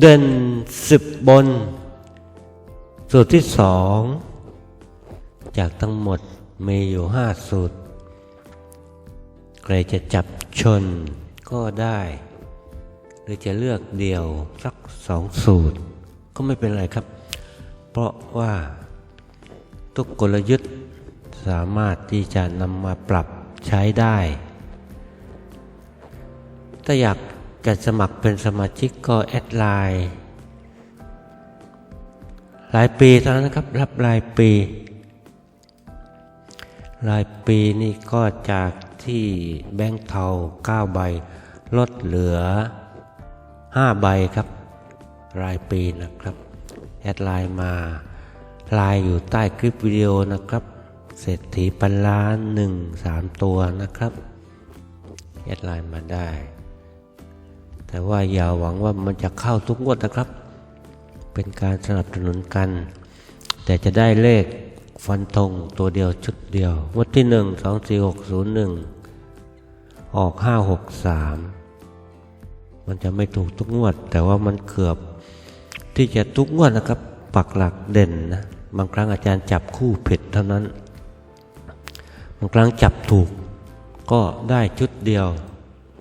เด่นสิบบน สูตรที่สองจากทั้งหมดมีอยู่ห้าสูตร ใครจะจับชนก็ได้ หรือจะเลือกเดี่ยวสักสองสูตร ก็ไม่เป็นไรครับ เพราะว่าทุกกลยุทธ์สามารถที่จะนำมาปรับใช้ได้ ถ้าอยาก จะสมัครเป็นสมาชิกก็แอดไลน์รายปีเท่านั้นนะครับ รับรายปี รายปีนี่ก็จากที่แบงค์เทา9ใบ ลดเหลือ 5 ใบครับ รายปีนะครับ แอดไลน์มาไลน์อยู่ใต้คลิปวิดีโอนะครับ เศรษฐีพันล้านหนึ่งสามตัวนะครับ แอดไลน์มาได้ แต่ว่าอย่าหวังว่ามันจะเข้าทุกงวดนะครับ เป็นการสนับสนุนกัน แต่จะได้เลขฟันธงตัวเดียวชุดเดียวงวดที่หนึ่งสองสี่หกศูนย์หนึ่งออกห้าหกสามมันจะไม่ถูกทุกงวด แต่ว่ามันเกือบที่จะทุกงวดนะครับ ปักหลักเด่นนะบางครั้งอาจารย์จับคู่ผิดเท่านั้น บางครั้งจับถูกก็ได้ชุดเดียว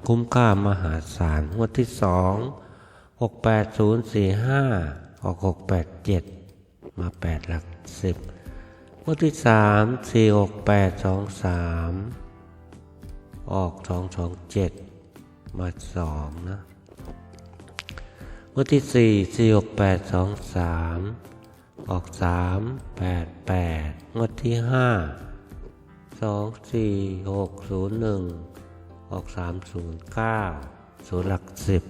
คุ้มค่ามหาศาลงวดที่สองหกแปดศูนย์สี่ห้าออกหกแปดเจ็ดมาแปดหลักสิบงวดที่สามสี่หกแปดสองสามออกสองสองเจ็ดมาสองนะงวดที่สี่สี่หกแปดสองสามออกสามแปดแปดงวดที่ห้าสองสี่หกศูนย์หนึ่ง ออกสามศูนย์เก้าศูนย์หลักสิบ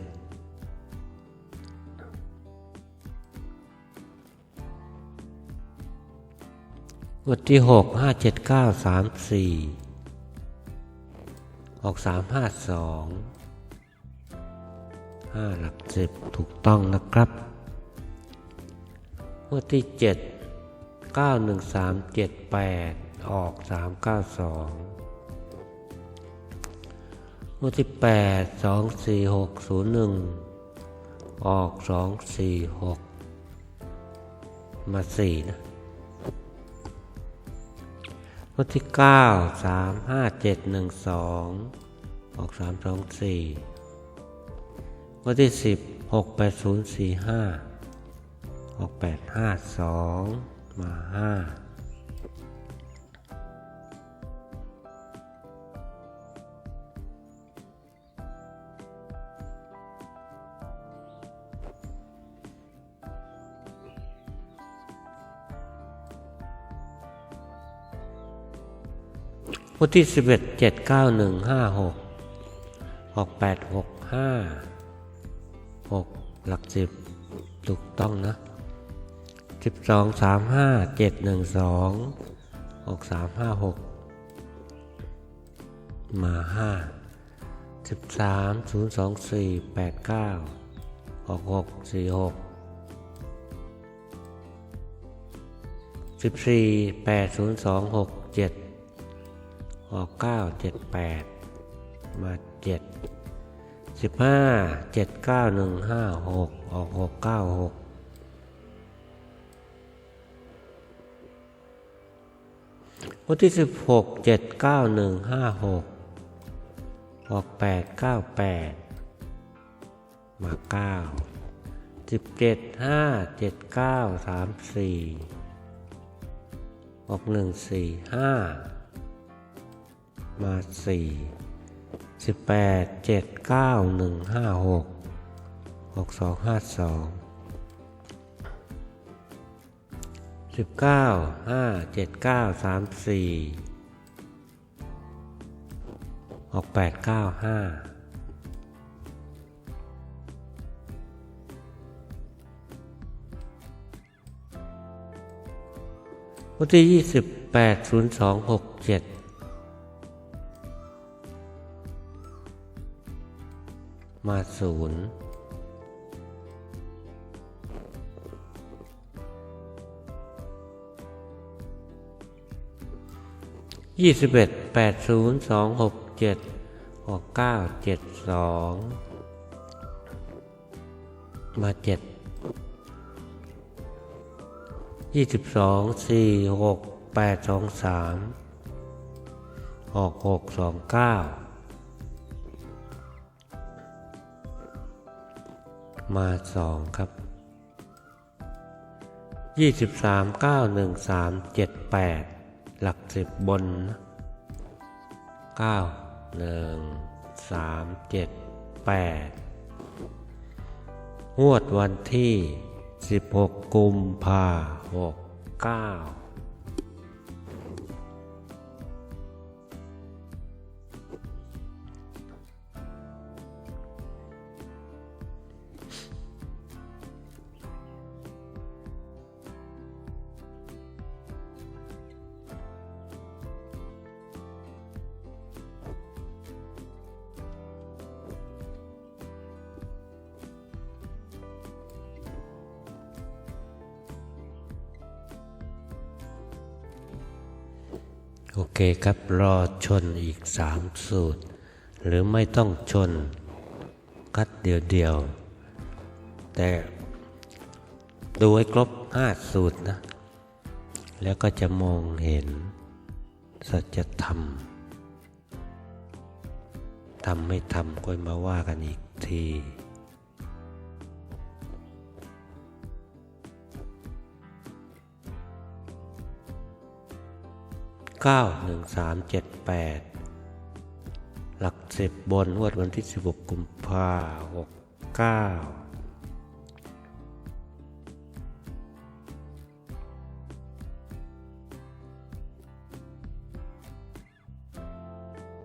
งวดที่หกห้าเจ็ดเก้าสามสี่ออกสามห้าสองห้าหลักสิบถูกต้องนะครับงวดที่เจ็ดเก้าหนึ่งสามเจ็ดแปดออกสามเก้าสอง วดที่แปดสองสี่หกศูนย์หนึ่งออกสองสี่หกมาสี่นะงวดที่เก้าสามห้าเจ็ดหนึ่งสองออกสามสองสี่งวดที่สิบหกแปดศูนย์สี่ห้าออกแปดห้าสองมาห้า วันที่สิบเอ็ดเจ็ดเก้าหนึ่งห้าหกออกแปดหกห้าหกหลักสิบถูกต้องนะสิบสองสามห้าเจ็ดหนึ่งสองออกสามห้าหกมาห้าสิบสามศูนย์สองสี่แปดเก้าออกหกสี่หกสิบสี่แปดศูนย์สองหกเจ็ด ออกเก้าเจ็ดแปดมาเจ็ดสิบห้าเจ็ดเก้าหนึ่งห้าหกออกหกเก้าหกวันที่สิบหกเจ็ดเก้าหนึ่งห้าหกออกแปดเก้าแปดมาเก้าสิบเจ็ดห้าเจ็ดเก้าสามสี่ออกหนึ่งสี่ห้า มาสี่สิบแปดเจ็ดเก้าหนึ่งห้าหกหกสองห้าสองสิบเก้าห้าเจ็ดเก้าสามสี่ออกแปดเก้าห้าวันที่ยี่สิบแปดศูนย์สองหกเจ็ด มาศูนย์ยี่สิบเอ็ดแปดศูนย์สองหกเจ็ดหกเก้าเจ็ดสองมาเจ็ดยี่สิบสองสี่หกแปดสองสามออกหกสองเก้า มาสองครับยี่สิบสามเก้าหนึ่งสามเจ็ดแปดหลักสิบบนเก้าหนึ่งสามเจ็ดแปดงวดวันที่16กุมภาหกเก้า โอเคครับรอชนอีกสามสูตร หรือไม่ต้องชนคัดเดียวเดียวๆแต่ดูให้ครบห้าสูตรนะ แล้วก็จะมองเห็น สัจธรรมทำไม่ทำก็มาว่ากันอีกที เก้าหนึ่งสามเจ็ดแปดหลักสิบบนงวดวันที่สิบหกกุมภาหกเก้า